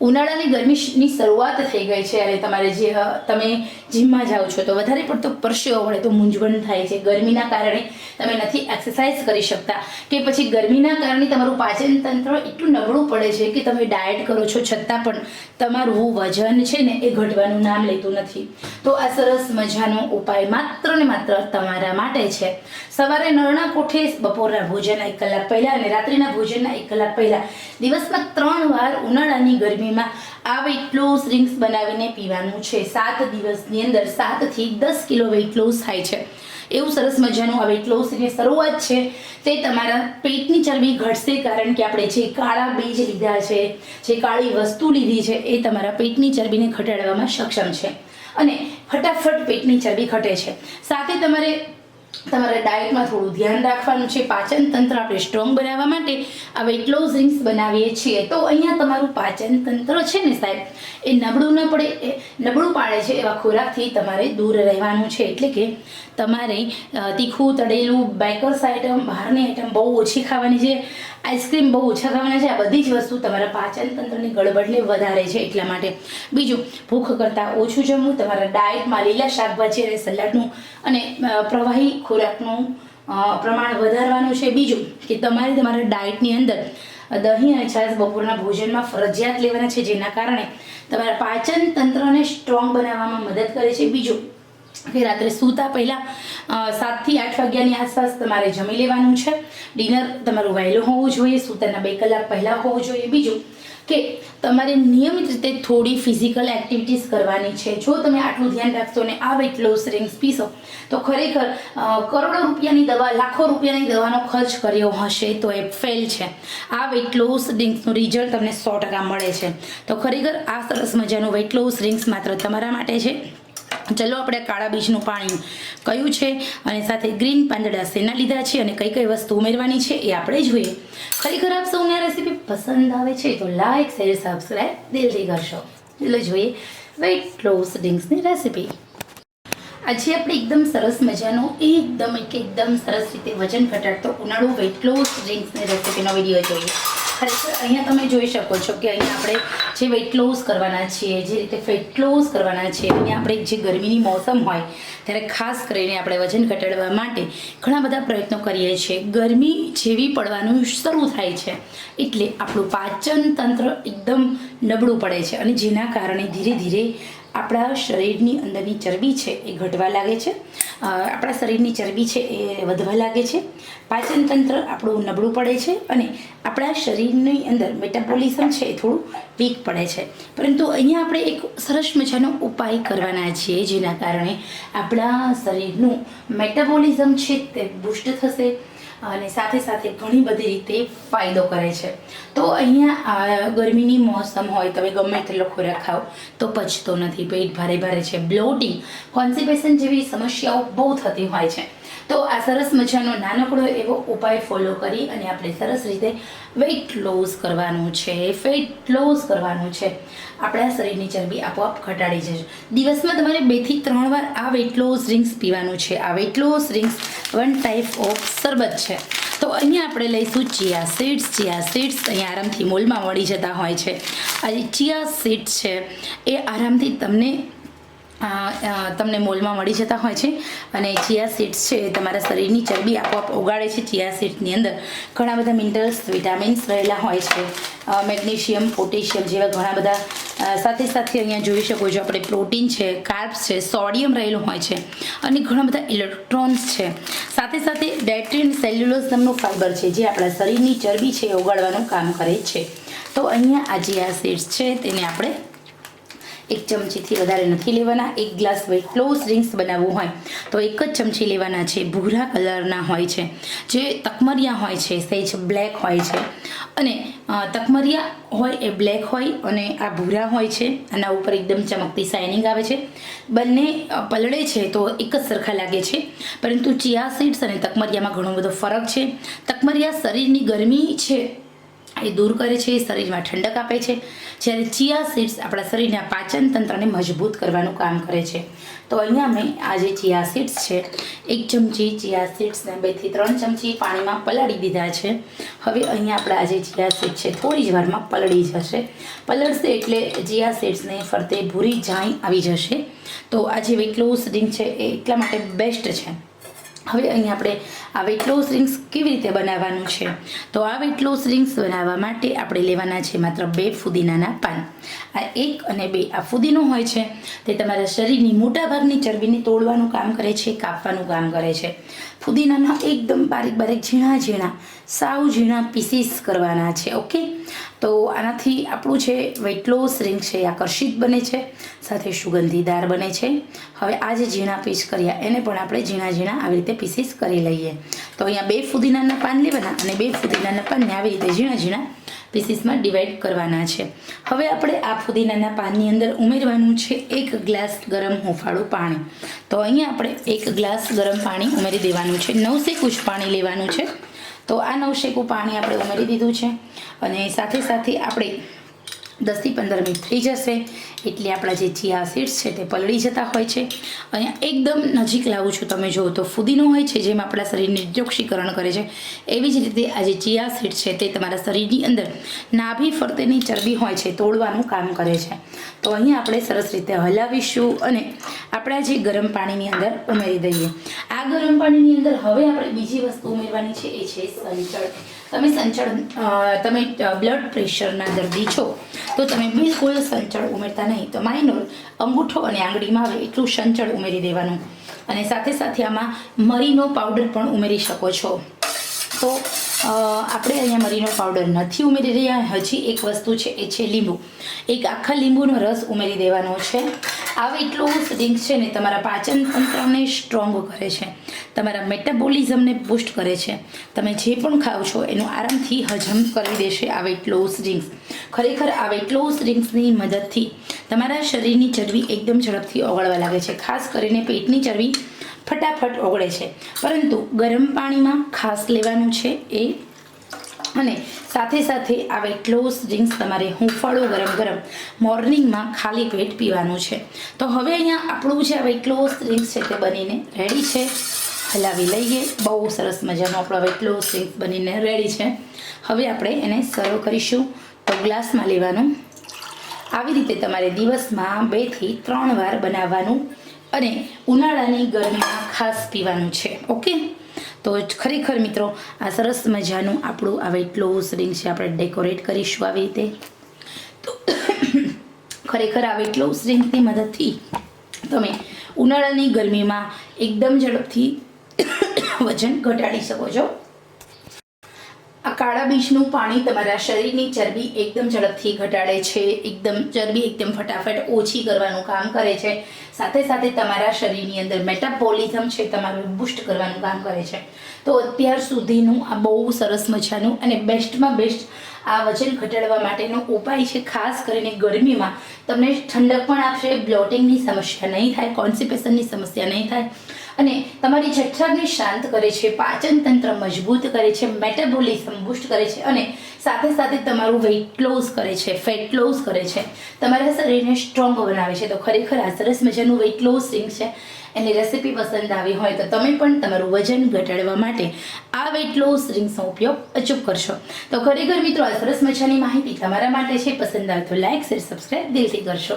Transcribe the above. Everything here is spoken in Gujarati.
ઉનાળાની ગરમીની શરૂઆત થઈ ગઈ છે અને તમારે જે તમે જીમમાં જાઓ છો તો વધારે પડતો પરસેવો વળે તો મૂંઝવણ થાય છે. ગરમીના કારણે તમે નથી એક્સરસાઇઝ કરી શકતા. કે પછી ગરમીના કારણે તમારું પાચન તંત્ર એટલું નબળું પડે છે કે તમે ડાયટ કરો છો છતાં પણ તમારું વજન છે ને એ ઘટવાનું નામ લેતું નથી. તો આ સરસ મજાનો ઉપાય માત્ર ને માત્ર તમારા માટે છે. સવારે નરણા કોઠે બપોરના ભોજનના એક કલાક પહેલા અને રાત્રિના ભોજનના એક કલાક પહેલા દિવસમાં ત્રણ વાર ઉનાળાની ગરમીમાં આ વેઇટ લોસ ડ્રિંક્સ બનાવીને પીવાનું છે. સાત દિવસની અંદર સાતથી દસ કિલો વેઇટ લોસ થાય છે. એવું સરસ મજાનું આ વેઇટ લોસની શરૂઆત છે. તે તમારા પેટની ચરબી ઘટશે કારણ કે આપણે જે કાળા બીજ લીધા છે, જે કાળી વસ્તુ લીધી છે, એ તમારા પેટની ચરબીને ઘટાડવામાં સક્ષમ છે. અને ફટાફટ પેટની ચરબી ઘટે છે. સાથે તમારે તમારે ડાયટમાં થોડું ધ્યાન રાખવાનું છે પાચન તંત્ર આપણે સ્ટ્રોંગ બનાવવા માટે આ વેટ લોસ ડ્રિંક્સ બનાવીએ છીએ. તો અહીંયા તમારું પાચન તંત્ર છે ને સાહેબ, એ નબળું ન પડે નબળું પાડે છે એવા ખોરાકથી તમારે દૂર રહેવાનું છે. એટલે કે તમારે તીખું, તળેલું બેકર્સ આઇટમ બહારની આઇટમ બહુ ઓછી ખાવાની છે. આઈસ્ક્રીમ બહુ ઓછા ખાવાના છે. આ બધી જ વસ્તુ તમારા પાચન તંત્રની ગડબડને વધારે છે એટલા માટે. બીજું, ભૂખ કરતાં ઓછું જમવું, તમારા ડાયટમાં લીલા શાકભાજી અને સલાડનું અને પ્રવાહી ખોરાકનું પ્રમાણ વધારવાનું છે. બીજું, કે તમારે તમારા ડાયટની અંદર દહીં અને છાશ બપોરના ભોજનમાં ફરજિયાત લેવાના છે, જેના કારણે તમારા પાચન તંત્રને સ્ટ્રોંગ બનાવવામાં મદદ કરે છે. બીજું કે રાત્રે સૂતા પહેલાં સાતથી આઠ વાગ્યાની આસપાસ તમારે જમી લેવાનું છે. ડિનર તમારું વહેલું હોવું જોઈએ, સૂતાના બે કલાક પહેલાં હોવું જોઈએ. બીજું કે તમારે નિયમિત રીતે થોડી ફિઝિકલ એક્ટિવિટીઝ કરવાની છે. જો તમે આટલું ધ્યાન રાખશો ને આ વેટ લોસ ડ્રિંક્સ પીશો, તો ખરેખર કરોડો રૂપિયાની દવા, લાખો રૂપિયાની દવાનો ખર્ચ કર્યો હશે તો એ ફેલ છે. આ વેટ લોસ ડ્રિંક્સનું રિઝલ્ટ તમને સો ટકા મળે છે. તો ખરેખર આ સરસ મજાનું વેટ લોસ ડ્રિંક્સ માત્ર તમારા માટે છે. ચલો આપણે કાળા બીજનું પાણી કયું છે અને સાથે ગ્રીન પાંદડા શેના લીધા છે અને કઈ કઈ વસ્તુ ઉમેરવાની છે એ આપણે જોઈએ. ખરેખર આપ સૌને આ રેસીપી પસંદ આવે છે તો લાઈક શેર સબસ્ક્રાઈબ દિલથી કરશો. ચલો જોઈએ વેઇટ લોસ ડ્રિંક્સની રેસીપી આજે આપણે એકદમ સરસ મજાનો, એકદમ એક એકદમ સરસ રીતે વજન ઘટાડતો ઉનાળુ વેટ લોસ ડ્રિંક્સની રેસીપીનો વીડિયો જોઈએ. ખરેખર અહીંયા તમે જોઈ શકો છો કે અહીંયા આપણે જે વેટ લોસ કરવાના છીએ, જે રીતે ફેટ લોસ કરવાના છીએ, અહીંયા આપણે જે ગરમીની મોસમ હોય, ત્યારે ખાસ કરીને આપણે વજન ઘટાડવા માટે ઘણા બધા પ્રયત્નો કરીએ છીએ. ગરમી જેવી પડવાનું શરૂ થાય છે, એટલે આપણું પાચન તંત્ર એકદમ નબળું પડે છે અને જેના કારણે ધીરે ધીરે આપણા શરીરની અંદરની ચરબી છે એ ઘટવા લાગે છે. આપણા શરીરની ચરબી છે એ વધવા લાગે છે. પાચન તંત્ર આપણું નબળું પડે છે અને આપણા શરીરની અંદર મેટાબોલિઝમ છે એ થોડું વીક પડે છે. પરંતુ અહીંયા આપણે એક સરસ મજાનો ઉપાય કરવાના છીએ જેના કારણે આપણા શરીરનું મેટાબોલિઝમ છે તે બુસ્ટ થશે. અને સાથે સાથે ઘણી બધી રીતે ફાયદો કરે છે. તો અહીંયા ગરમીની મોસમ હોય, તમે ગમે તેટલો ખોરાક ખાઓ તો પચતો નથી. પેટ ભારે ભારે છે. બ્લોટિંગ કોન્સ્ટિપેશન જેવી સમસ્યાઓ બહુ થતી હોય છે. તો આ સરસ મજાનો નાનકડો એવો ઉપાય ફોલો કરી અને આપણે સરસ રીતે વેઇટ લોઝ કરવાનું છે ફેટ લોઝ કરવાનું છે. આપણા શરીરની ચરબી આપોઆપ ઘટાડી જશે. દિવસમાં તમારે બેથી ત્રણ વાર આ વેઇટ લોઝ ડ્રિંક્સ પીવાનું છે. આ weight loss drinks one type of શરબત છે. તો અહીંયા આપણે લઈશું ચિયા સીડ્સ ચિયા સીડ્સ અહીંયા આરામથી મોલમાં મળી જતા હોય છે. આ ચિયા સીડ્સ છે, એ આરામથી તમને તમને મોલમાં મળી જતા હોય છે અને ચિયા સીડ્સ છે એ તમારા શરીરની ચરબી આપોઆપ ઓગાળે છે ચિયા સીડ્સની અંદર. ઘણા બધા મિનરલ્સ, વિટામિન્સ રહેલા હોય છે. મેગ્નેશિયમ, પોટેશિયમ જેવા ઘણા બધા સાથે સાથે અહીંયા જોઈ શકો છો આપણે પ્રોટીન છે, કાર્બ્સ છે, સોડિયમ રહેલું હોય છે અને ઘણા બધા ઇલેક્ટ્રોન્સ છે. સાથે સાથે ડેટ્રિન સેલ્યુલોઝ નામનું ફાઇબર છે જે આપણા શરીરની ચરબી છે ઓગાળવાનું કામ કરે છે. તો અહીંયા આ ચિયા સીડ્સ છે તેને આપણે એક ચમચીથી વધારે નથી લેવાના. એક ગ્લાસ વેટ ક્લોઝ ડ્રિંક્સ બનાવવું હોય તો એક જ ચમચી લેવાના છે. ભૂરા કલરના હોય છે. જે તકમરિયા હોય છે સહેજ બ્લેક હોય છે. અને તકમરિયા હોય એ બ્લેક હોય અને આ ભૂરા હોય છે. આના ઉપર એકદમ ચમકતી શાઇનિંગ આવે છે. બંને પલળે છે તો એક જ સરખા લાગે છે. પરંતુ ચિયા સીડ્સ અને તકમરિયામાં ઘણો બધો ફરક છે. તકમરિયા શરીરની ગરમી છે એ દૂર કરે છે શરીરમાં ઠંડક આપે છે. જ્યારે ચિયા સીડ્સ આપણા શરીરના પાચન તંત્રને મજબૂત કરવાનું કામ કરે છે. તો અહીંયા મેં આ જે ચિયા સીડ્સ છે, એક ચમચી ચિયા સીડ્સને બેથી ત્રણ ચમચી પાણીમાં પલાળી દીધા છે. હવે અહીંયા આપણા આજે ચિયા સીડ છે, થોડી જ વારમાં પલળી જશે. પલળશે એટલે ચિયા સીડ્સને ફરતે ભૂરી જાઈ આવી જશે. તો આ જે વેટ લોસ ડ્રિંક છે, એ એટલા માટે બેસ્ટ છે. હવે અહીં આપણે આ વેટ લોસ રિંગ્સ કેવી રીતે બનાવવાનું છે? તો આ વેટ લોસ રિંગ્સ બનાવવા માટે આપણે લેવાના છે માત્ર બે ફુદીનાના પાન. આ એક અને બે આ ફુદીનો હોય છે તે તમારા શરીરની મોટાભાગની ચરબીને તોડવાનું કામ કરે છે, કાપવાનું કામ કરે છે. ફુદીનાના એકદમ બારીક બારીક ઝીણા ઝીણા સાવ ઝીણા પીસીસ કરવાના છે ઓકે તો આનાથી આપણું છે વેટ લોસ રિંગ છે આકર્ષિત બને છે, સાથે સુગંધીદાર બને છે. હવે આ જે ઝીણા પીસ કર્યા, એને પણ આપણે ઝીણા ઝીણા આવી રીતે પીસીસ કરી લઈએ. તો અહીંયા બે ફુદીનાના પાન લેવાના અને બે ફુદીનાના પાનને આવી રીતે ઝીણા ઝીણા પીસીસમાં ડિવાઈડ કરવાના છે. હવે આપણે આ ફુદીનાના પાનની અંદર ઉમેરવાનું છે એક ગ્લાસ ગરમ હુંફાળું પાણી. તો અહીંયા આપણે એક ગ્લાસ ગરમ પાણી ઉમેરી દેવાનું છે. નવસેકું જ પાણી લેવાનું છે. તો આ નવશેકું પાણી આપણે ઉમેરી દીધું છે અને સાથે સાથે આપણે દસથી પંદર મિનિટ થઈ જશે. એટલે આપણા જે ચિયા સીડ્સ છે તે પલળી જતા હોય છે. અહીંયા એકદમ નજીક લાવું છું તમે જુઓ તો ફુદીનો હોય છે જેમ આપણા શરીરને ડિટોક્સિકરણ કરે છે. એવી જ રીતે આ જે ચિયા સીડ છે તે તમારા શરીરની અંદર નાભી ફરતેની ચરબી હોય છે તોડવાનું કામ કરે છે. તો અહીં આપણે સરસ રીતે હલાવીશું અને આપણા જે ગરમ પાણીની અંદર ઉમેરી દઈએ. આ ગરમ પાણીની અંદર હવે આપણે બીજી વસ્તુ ઉમેરવાની છે, એ છે સંચળ. તમે સંચળ તમે બ્લડ પ્રેશરના દર્દી છો. તો તમે બિલકુલ સંચળ ઉમેરતા નહીં. તો માઇનોર અંગૂઠો અને આંગળીમાં આવે એટલું સંચળ ઉમેરી દેવાનું. અને સાથે સાથે આમાં મરીનો પાવડર પણ ઉમેરી શકો છો. તો આપણે અહીંયા મરીનો પાવડર નથી ઉમેરી રહ્યા. હજી એક વસ્તુ છે, એ છે લીંબુ. એક આખા લીંબુનો રસ ઉમેરી દેવાનો છે. એટલું ડ્રિંક છે ને, તમારા પાચન તંત્રને સ્ટ્રોંગ કરે છે. તમારા મેટાબોલિઝમને બૂસ્ટ કરે છે. તમે જે પણ ખાઓ છો, એનું આરામથી હજમ કરી દેશે આ વેટ લોસ ડ્રિંક્સ ખરેખર આ વેટ લોસ ડ્રિંક્સની મદદથી તમારા શરીરની ચરબી એકદમ ઝડપથી ઓગળવા લાગે છે. ખાસ કરીને પેટની ચરબી ફટાફટ ઓગળે છે. પરંતુ ગરમ પાણીમાં ખાસ લેવાનું છે એ અને સાથે સાથે આ વેટ લોસ ડ્રિંક્સ તમારે હુંફાળો ગરમ ગરમ મોર્નિંગમાં ખાલી પેટ પીવાનું છે. તો હવે અહીંયા આપણું જે આ વેટ લોસ ડ્રિંક્સ છે તે બનીને રેડી છે. હલાવી લઈએ. બહુ સરસ મજાનો આપણો વેટ લોસ ડ્રિંક્સ બનીને રેડી છે. હવે આપણે એને સર્વ કરીશું. તો ગ્લાસમાં લેવાનું. આવી રીતે તમારે દિવસમાં બેથી ત્રણ વાર બનાવવાનું અને ઉનાળાની ગરમીમાં ખાસ પીવાનું છે. ઓકે તો ખરેખર મિત્રો, આ સરસ મજાનું આપણું આ વેટ લોસ રિંગ છે, આપણે ડેકોરેટ કરીશું આવી રીતે. તો ખરેખર આ વેટ લોસ રિંગની મદદથી તમે ઉનાળાની ગરમીમાં એકદમ ઝડપથી વજન ઘટાડી શકો છો. આ કાળા બીજનું પાણી તમારા શરીરની ચરબી એકદમ ઝડપથી ઘટાડે છે, એકદમ ચરબી એકદમ ફટાફટ ઓછી કરવાનું કામ કરે છે. સાથે સાથે તમારા શરીરની અંદર મેટાબોલિઝમ છે, તમારું બુસ્ટ કરવાનું કામ કરે છે. તો અત્યાર સુધીનું આ બહુ સરસ મજાનું અને બેસ્ટમાં બેસ્ટ આ વજન ઘટાડવા માટેનો ઉપાય છે, ખાસ કરીને ગરમીમાં. તમને ઠંડક પણ આપશે બ્લોટિંગની સમસ્યા નહીં થાય કોન્સ્ટિપેશનની સમસ્યા નહીં થાય. અને તમારી જઠરાગ્નિ શાંત કરે છે પાચન તંત્ર મજબૂત કરે છે મેટાબોલિઝમ બુસ્ટ કરે છે અને સાથે સાથે તમારું વેઇટ લોસ કરે છે ફેટ લોસ કરે છે. તમારા શરીરને સ્ટ્રોંગ બનાવે છે. તો ખરેખર આ સરસ મજાનું વેઇટ લોસ રિંગ છે. એની રેસીપી પસંદ આવી હોય તો તમે પણ તમારું વજન ઘટાડવા માટે આ વેઇટ લોસ ડ્રિંક્સનો ઉપયોગ અચૂક કરશો. તો ખરેખર મિત્રો, આ સરસ મજાની માહિતી તમારા માટે છે. પસંદ આવે તો લાઇક શેર સબસ્ક્રાઈબ દિલથી કરશો.